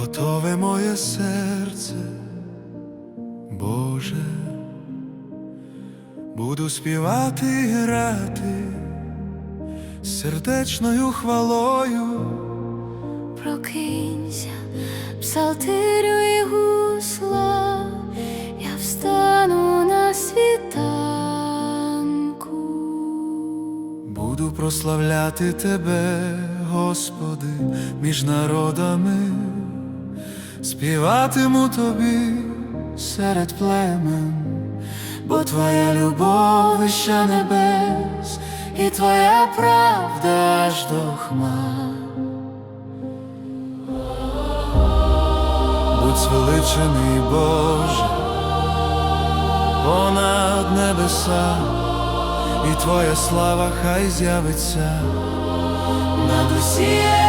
готове моє серце, Боже, буду співати і грати сердечною хвалою. Прокинься, псалтирю і гусла, я встану на світанку. Буду прославляти Тебе, Господи, між народами, співатиму Тобі серед племен, бо Твоя любов вища небес, і Твоя правда аж до хмар. Будь звеличений, Боже, понад небеса і твоя слава хай з'явиться Над усією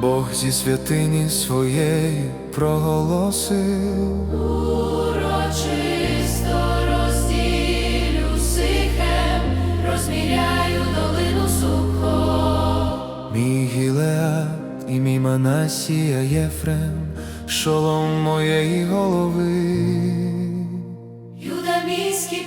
Бог зі святині своєї проголосив Урочисто розділю сихем, розміряю долину сухо. мій і мій Манасія Єфрем, шолом моєї голови. Юда міський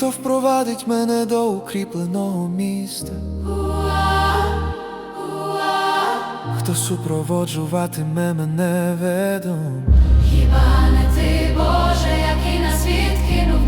Хто впровадить мене до укріпленого міста? Хто супроводжуватиме мене ведом? хіба не ти, Боже, який на світ кинув,